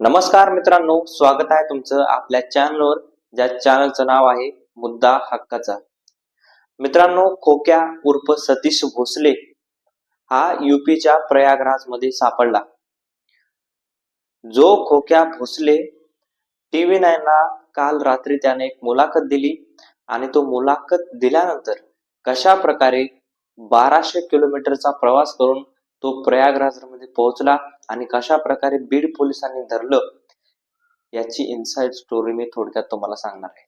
नमस्कार मित्रांनो स्वागत आहे तुमचं आपल्या चॅनलवर ज्या चॅनलचं नाव आहे मुद्दा हक्काचा. मित्रांनो खोक्या उर्फ सतीश भोसले हा युपीच्या प्रयागराजमध्ये सापडला. जो खोक्या भोसले टीव्ही नाईनला काल रात्री त्याने एक मुलाखत दिली आणि तो मुलाखत दिल्यानंतर कशा प्रकारे बाराशे किलोमीटरचा प्रवास करून तो प्रयागराजमध्ये पोहोचला आणि कशा प्रकारे बीड पोलिसांनी धरलं याची इनसाइड स्टोरी मी थोडक्यात तुम्हाला सांगणार आहे.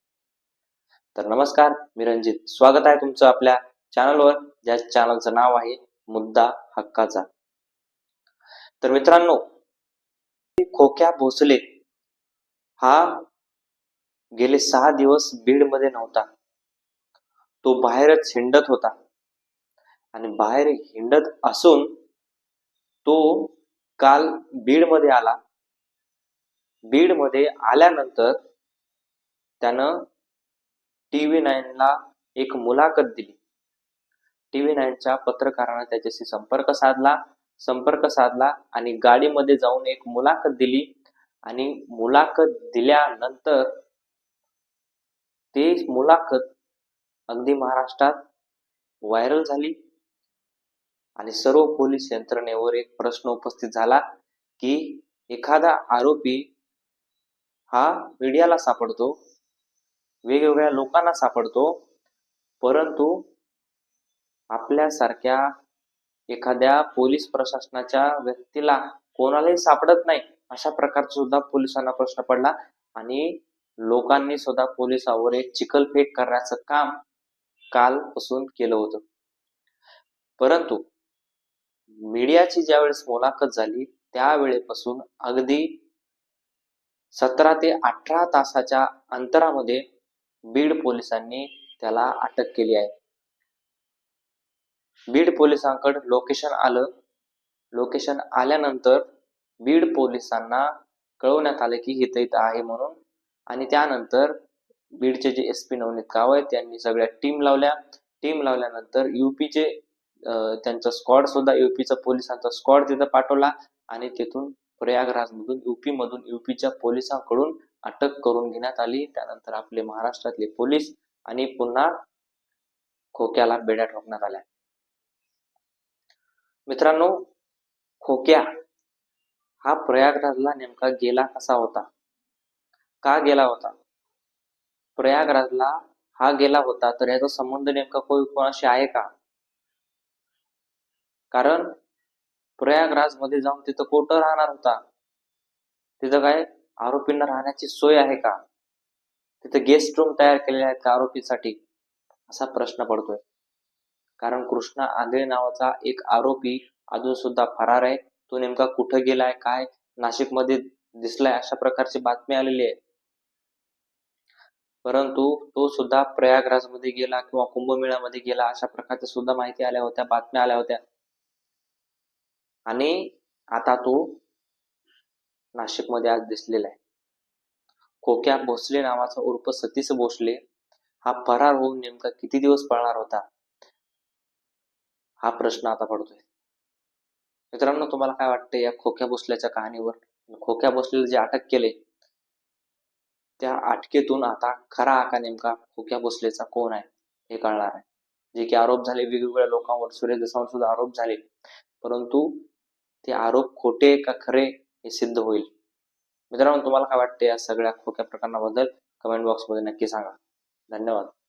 तर नमस्कार मी रणजित. स्वागत आहे तुमचं आपल्या चॅनलवर ज्या चॅनलचं नाव आहे मुद्दा हक्काचा. तर मित्रांनो खोक्या भोसले हा गेले सहा दिवस बीडमध्ये नव्हता. तो बाहेरच हिंडत होता. आणि बाहेर हिंडत असून तो काल बीडमध्ये आला. बीडमध्ये आल्यानंतर त्यानं टीव्ही नाईनला एक मुलाखत दिली. टीव्ही नाईनच्या पत्रकारानं त्याच्याशी संपर्क साधला. संपर्क साधला आणि गाडीमध्ये जाऊन एक मुलाखत दिली. आणि मुलाखत दिल्यानंतर ते मुलाखत अगदी महाराष्ट्रात व्हायरल झाली. आणि सर्व पोलीस यंत्रणेवर एक प्रश्न उपस्थित झाला की एखादा आरोपी हा मीडियाला सापडतो वेगवेगळ्या लोकांना सापडतो परंतु आपल्यासारख्या एखाद्या पोलीस प्रशासनाच्या व्यक्तीला कोणालाही सापडत नाही अशा प्रकारचा सुद्धा पोलिसांना प्रश्न पडला आणि लोकांनी सुद्धा पोलिसावर एक चिखलफेक करण्याचं काम कालपासून केलं होतं. परंतु मीडियाची ज्यावेळेस मुलाखत झाली त्यावेळेपासून अगदी सतरा ते अठरा तासाच्या अंतरामध्ये बीड पोलिसांनी त्याला अटक केली आहे. बीड पोलिसांकडे लोकेशन आलं. लोकेशन आल्यानंतर बीड पोलिसांना कळवण्यात आलं की इथं इथं आहे म्हणून आणि त्यानंतर बीडचे जे एस पी नवनीत कावळे त्यांनी सगळ्या टीम लावल्या. टीम लावल्यानंतर युपीचे त्यांचा स्क्वॉड सुद्धा युपीचा पोलिसांचा स्क्वॉड तिथं पाठवला आणि तिथून प्रयागराज मधून युपी मधून युपीच्या पोलिसांकडून अटक करून घेण्यात आली. त्यानंतर आपले महाराष्ट्रातले पोलीस आणि पुन्हा खोक्याला बेड्या ठोकण्यात आल्या. मित्रांनो खोक्या हा प्रयागराजला नेमका गेला कसा होता? का गेला होता? प्रयागराजला हा गेला होता तर याचा संबंध नेमका कोण कोणाशी आहे का? कारण प्रयागराजमध्ये जाऊन तिथं कोठं राहणार होता? तिथं काय आरोपींना राहण्याची सोय आहे का? तिथं गेस्ट रूम तयार केलेले आहेत का आरोपीसाठी? असा प्रश्न पडतोय. कारण कृष्णा आंधळे नावाचा एक आरोपी अजून सुद्धा फरार आहे. तो नेमका कुठं गेलाय काय नाशिकमध्ये दिसलाय अशा प्रकारची बातमी आलेली आहे. परंतु तो सुद्धा प्रयागराजमध्ये गेला किंवा कुंभमेळ्यामध्ये गेला अशा प्रकारच्या सुद्धा माहिती आल्या होत्या बातम्या आल्या होत्या. आणि आता तो नाशिकमध्ये आज दिसलेला आहे. कोक्या भोसले नावाचा उर्फ सतीश भोसले हा फरार होऊन नेमका किती दिवस पळणार होता? हा प्रश्न आता पडतोय. मित्रांनो तुम्हाला काय वाटतं या खोक्या भोसल्याच्या कहाणीवर? खोक्या भोसलेला जे अटक केले त्या अटकेतून आता खरा आका नेमका खोक्या भोसलेचा कोण आहे हे कळणार आहे. जे की आरोप झाले वेगवेगळ्या लोकांवर सुरेश देसाईवर सुद्धा आरोप झाले. परंतु ते आरोप खोटे का खरे हे सिद्ध होईल. मित्रांनो तुम्हाला काय वाटते या सगळ्या खोक्या प्रकरणाबद्दल? कमेंट बॉक्समध्ये नक्की सांगा. धन्यवाद.